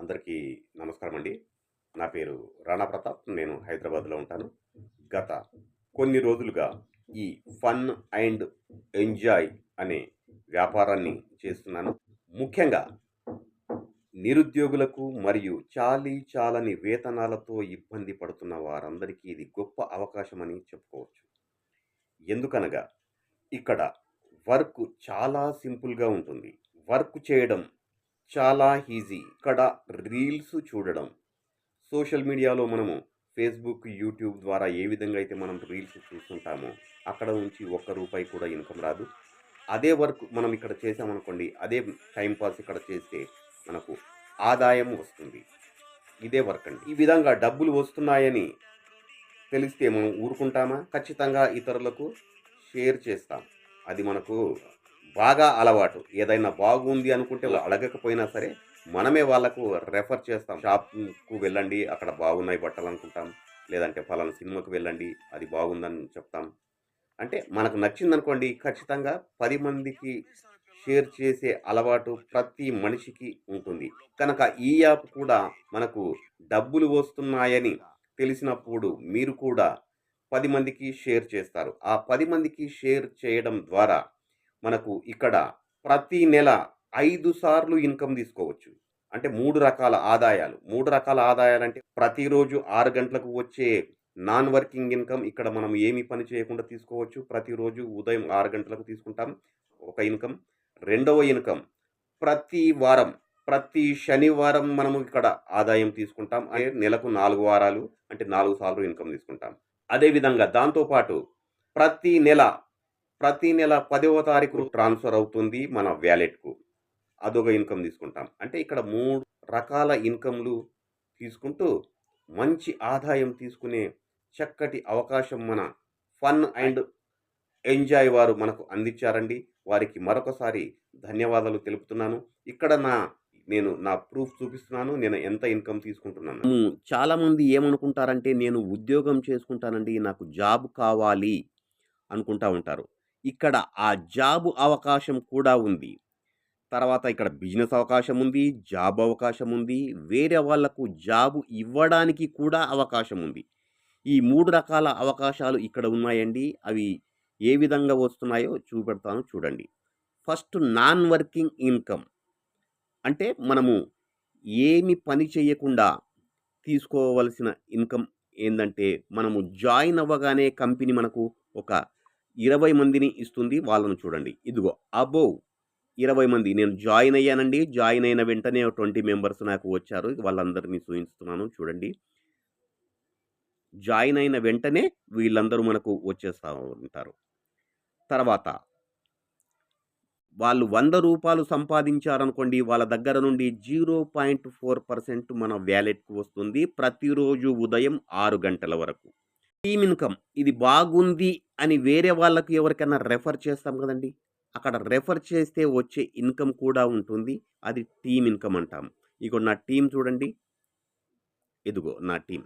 అందరికీ నమస్కారం అండి. నా పేరు రాణా ప్రతాప్ నేను హైదరాబాద్లో ఉంటాను. గత కొన్ని రోజులుగా ఈ ఫన్ అండ్ ఎంజాయ్ అనే వ్యాపారాన్ని చేస్తున్నాను. ముఖ్యంగా నిరుద్యోగులకు మరియు చాలీ చాలని వేతనాలతో ఇబ్బంది పడుతున్న వారందరికీ ఇది గొప్ప అవకాశం అని చెప్పుకోవచ్చు. ఎందుకనగా ఇక్కడ వర్క్ చాలా సింపుల్గా ఉంటుంది. వర్క్ చేయడం చాలా ఈజీ. ఇక్కడ రీల్స్ చూడడం. సోషల్ మీడియాలో మనము ఫేస్బుక్ యూట్యూబ్ ద్వారా ఏ విధంగా అయితే మనం రీల్స్ చూస్తుంటామో అక్కడ నుంచి ఒక్క రూపాయి కూడా ఇన్కమ్ రాదు. అదే వర్క్ మనం ఇక్కడ చేసామనుకోండి అదే టైం పాస్ ఇక్కడ చేస్తే మనకు ఆదాయం వస్తుంది. ఇదే వర్క్ అండి. ఈ విధంగా డబ్బులు వస్తున్నాయని తెలిస్తే మనం ఊరుకుంటామా? ఖచ్చితంగా ఇతరులకు షేర్ చేస్తాం. అది మనకు బాగా అలవాటు. ఏదైనా బాగుంది అనుకుంటే అడగకపోయినా సరే మనమే వాళ్ళకు రెఫర్ చేస్తాం. షాప్కు వెళ్ళండి అక్కడ బాగున్నాయి బట్టలు అనుకుంటాం. లేదంటే ఫలానా సినిమాకు వెళ్ళండి అది బాగుందని చెప్తాం. అంటే మనకు నచ్చిందనుకోండి ఖచ్చితంగా పది మందికి షేర్ చేసే అలవాటు ప్రతి మనిషికి ఉంటుంది. కనుక ఈ యాప్ కూడా మనకు డబ్బులు వస్తున్నాయని తెలిసినప్పుడు మీరు కూడా పది మందికి షేర్ చేస్తారు. ఆ పది మందికి షేర్ చేయడం ద్వారా మనకు ఇక్కడ ప్రతి నెల ఐదు సార్లు ఇన్కమ్ తీసుకోవచ్చు. అంటే మూడు రకాల ఆదాయాలు. మూడు రకాల ఆదాయాలు అంటే ప్రతిరోజు ఆరు గంటలకు వచ్చే నాన్ వర్కింగ్ ఇన్కమ్ ఇక్కడ మనం ఏమి పని చేయకుండా తీసుకోవచ్చు. ప్రతిరోజు ఉదయం ఆరు గంటలకు తీసుకుంటాం ఒక ఇన్కమ్. రెండవ ఇన్కమ్. ప్రతి వారం ప్రతి శనివారం మనము ఇక్కడ ఆదాయం తీసుకుంటాం. అంటే నెలకు నాలుగు వారాలు అంటే నాలుగు సార్లు ఇన్కమ్ తీసుకుంటాం. అదేవిధంగా దాంతోపాటు ప్రతి నెల ప్రతి నెల పదవ తారీఖు ట్రాన్స్ఫర్ అవుతుంది మన వ్యాలెట్కు. అదొక ఇన్కమ్ తీసుకుంటాం. అంటే ఇక్కడ మూడు రకాల ఇన్కమ్లు తీసుకుంటూ మంచి ఆదాయం తీసుకునే చక్కటి అవకాశం మన ఫన్ అండ్ ఎంజాయ్ వారు మనకు అందించారండి. వారికి మరొకసారి ధన్యవాదాలు తెలుపుతున్నాను. ఇక్కడ నా నేను నా ప్రూఫ్ చూపిస్తున్నాను. నేను ఎంత ఇన్కమ్ తీసుకుంటున్నాను. చాలామంది ఏమనుకుంటారంటే నేను ఉద్యోగం చేసుకుంటానండి నాకు జాబ్ కావాలి అనుకుంటా ఉంటారు. ఇక్కడ ఆ జాబ్ అవకాశం కూడా ఉంది. తర్వాత ఇక్కడ బిజినెస్ అవకాశం ఉంది జాబ్ అవకాశం ఉంది వేరే వాళ్ళకు జాబ్ ఇవ్వడానికి కూడా అవకాశం ఉంది. ఈ మూడు రకాల అవకాశాలు ఇక్కడ ఉన్నాయండి. అవి ఏ విధంగా వస్తున్నాయో చూపెడతాను చూడండి. First non working income. అంటే మనము ఏమి పని చేయకుండా తీసుకోవలసిన ఇన్కమ్ ఏంటంటే మనము జాయిన్ అవ్వగానే కంపెనీ మనకు ఒక ఇరవై మందిని ఇస్తుంది వాళ్ళను చూడండి. ఇదిగో అబోవ్ ఇరవై మంది. నేను జాయిన్ అయ్యానండి. జాయిన్ అయిన వెంటనే ట్వంటీ మెంబర్స్ నాకు వచ్చారు. వాళ్ళందరినీ సూచిస్తున్నాను చూడండి. జాయిన్ అయిన వెంటనే వీళ్ళందరూ మనకు వచ్చేస్తూ ఉంటారు. తర్వాత వాళ్ళు వంద రూపాయలు సంపాదించారనుకోండి వాళ్ళ దగ్గర నుండి జీరో పాయింట్ ఫోర్ పర్సెంట్ మన వ్యాలెట్కు వస్తుంది. ప్రతిరోజు ఉదయం ఆరు గంటల వరకు. టీమ్ ఇన్కమ్ ఇది బాగుంది అని వేరే వాళ్ళకు ఎవరికైనా రెఫర్ చేస్తాం కదండి. అక్కడ రెఫర్ చేస్తే వచ్చే ఇన్కమ్ కూడా ఉంటుంది. అది టీమ్ ఇన్కమ్ అంటాం. ఇక నా టీం చూడండి. ఇదిగో నా టీం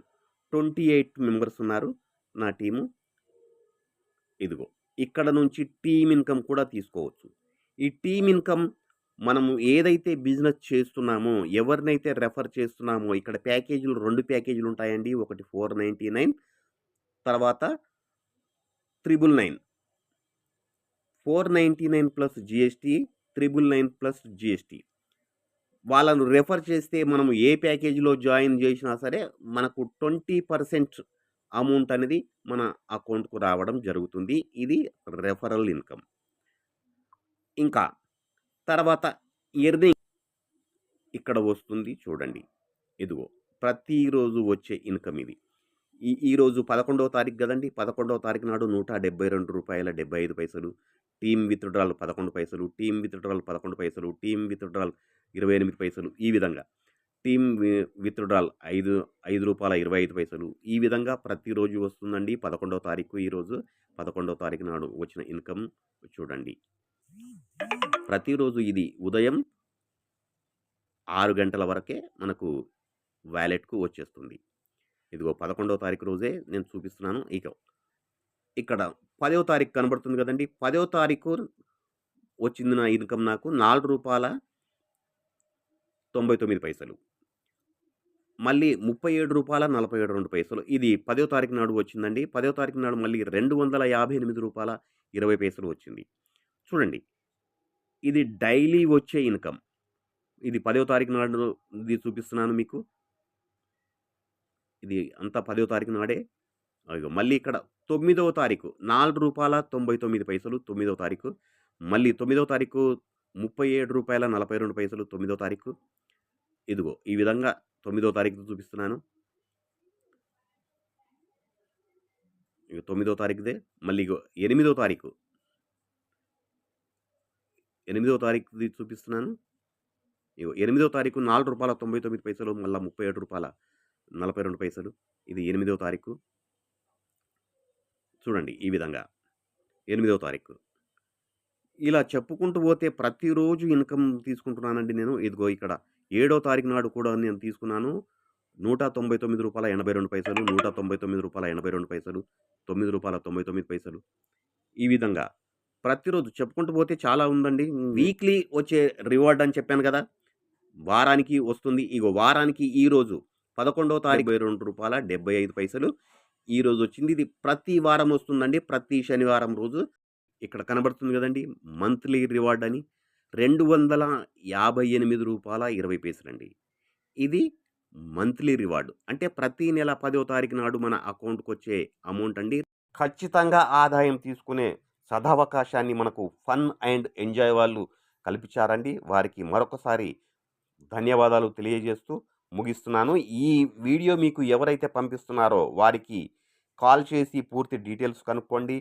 ట్వంటీ ఎయిట్ మెంబర్స్ ఉన్నారు నా టీము. ఇదిగో ఇక్కడ నుంచి టీమ్ ఇన్కమ్ కూడా తీసుకోవచ్చు. ఈ టీమ్ ఇన్కమ్ మనము ఏదైతే బిజినెస్ చేస్తున్నామో ఎవరినైతే రెఫర్ చేస్తున్నామో ఇక్కడ ప్యాకేజీలు రెండు ప్యాకేజీలు ఉంటాయండి. ఒకటి ఫోర్ నైంటీ నైన్ తర్వాత triple nine four ninety nine plus GST triple nine plus GST వాళ్ళను రెఫర్ చేస్తే మనం ఏ ప్యాకేజీలో జాయిన్ చేసినా సరే మనకు ట్వంటీ పర్సెంట్ అమౌంట్ అనేది మన అకౌంట్కు రావడం జరుగుతుంది. ఇది రెఫరల్ ఇన్కమ్ ఇంకా తర్వాత ఎర్నింగ్ ఇక్కడ వస్తుంది చూడండి. ఇదిగో ప్రతిరోజు వచ్చే ఇన్కమ్ ఇది. ఈ ఈరోజు పదకొండవ తారీఖు కదండి! పదకొండవ తారీఖు నాడు నూట డెబ్బై రెండు రూపాయల డెబ్బై ఐదు పైసలు టీమ్ విత్డ్రాల్ పదకొండు పైసలు టీమ్ విత్డ్రాల్ పదకొండు పైసలు టీమ్ విత్డ్రాల్ ఇరవై ఎనిమిది పైసలు ఈ విధంగా. టీమ్ విత్డ్రాల్ ఐదు ఐదు రూపాయల ఇరవై ఐదు పైసలు ఈ విధంగా ప్రతిరోజు వస్తుందండి. పదకొండవ తారీఖు ఈరోజు పదకొండవ తారీఖు నాడు వచ్చిన ఇన్కమ్ చూడండి. ప్రతిరోజు ఇది ఉదయం ఆరు గంటల వరకే మనకు వ్యాలెట్కు వచ్చేస్తుంది. ఇదిగో పదకొండవ తారీఖు రోజే నేను చూపిస్తున్నాను ఇక ఇక్కడ పదవ తారీఖు కనబడుతుంది కదండి పదవ తారీఖు వచ్చింది నా ఇన్కమ్ నాకు నాలుగు రూపాయల తొంభై తొమ్మిది పైసలు మళ్ళీ ముప్పై ఏడు రూపాయల నలభై ఏడు రెండు పైసలు ఇది పదో తారీఖు నాడు వచ్చిందండి. పదో తారీఖు నాడు మళ్ళీ రెండు వందల యాభై ఎనిమిది రూపాయల ఇరవై పైసలు వచ్చింది. చూడండి. ఇది డైలీ వచ్చే ఇన్‌కమ్. ఇది పదో తారీఖు నాడు ఇది చూపిస్తున్నాను మీకు. ఇది అంతా పదో తారీఖు నాడే. అదిగో మళ్ళీ ఇక్కడ తొమ్మిదవ తారీఖు నాలుగు రూపాయల తొంభై తొమ్మిది పైసలు తొమ్మిదవ తారీఖు. మళ్ళీ తొమ్మిదవ తారీఖు ముప్పై ఏడు రూపాయల నలభై రెండు పైసలు తొమ్మిదో తారీఖు. ఇదిగో ఈ విధంగా తొమ్మిదో తారీఖు చూపిస్తున్నాను. ఇక తొమ్మిదో తారీఖుదే. మళ్ళీ ఇగో ఎనిమిదో తారీఖు. ఎనిమిదో తారీఖుది చూపిస్తున్నాను. ఇగో ఎనిమిదో తారీఖు నాలుగు రూపాయల తొంభై తొమ్మిది పైసలు మళ్ళీ ముప్పై ఏడు రూపాయల నలభై రెండు పైసలు ఇది ఎనిమిదో తారీఖు. చూడండి ఈ విధంగా. ఎనిమిదో తారీఖు. ఇలా చెప్పుకుంటూ పోతే ప్రతిరోజు ఇన్‌కమ్ తీసుకుంటున్నానండి నేను. ఇదిగో ఇక్కడ ఏడో తారీఖు నాడు కూడా నేను తీసుకున్నాను. నూట తొంభై తొమ్మిది రూపాయల ఎనభై రెండు పైసలు నూట తొంభై తొమ్మిది రూపాయల ఎనభై రెండు పైసలు తొమ్మిది రూపాయల తొంభై తొమ్మిది పైసలు ఈ విధంగా ప్రతిరోజు చెప్పుకుంటూ పోతే చాలా ఉందండి. వీక్లీ వచ్చే రివార్డ్ అని చెప్పాను కదా వారానికి వస్తుంది. ఇగో వారానికి ఈరోజు 11వ తారీఖు రూ. 72.75 ఈరోజు వచ్చింది. ఇది ప్రతి వారం వస్తుందండి. ప్రతి శనివారం రోజు. ఇక్కడ కనబడుతుంది గదండీ! మంత్లీ రివార్డ్ అని రూ. 258.20 అండి. ఇది మంత్లీ రివార్డ్. అంటే ప్రతి నెల పదో తారీఖు నాడు మన అకౌంట్‌కొచ్చే అమౌంట్ అండి. ఖచ్చితంగా ఆదాయం తీసుకునే సదవకాశాన్ని మనకు ఫన్ అండ్ ఎంజాయ్ వాళ్ళు కల్పించారండి. వారికి మరొకసారి ధన్యవాదాలు తెలియజేస్తూ ముగిస్తున్నాను. ఈ వీడియో మీకు ఎవరైతే పంపిస్తున్నారో వారికి కాల్ చేసి పూర్తి డీటెయిల్స్ కనుక్కోండి.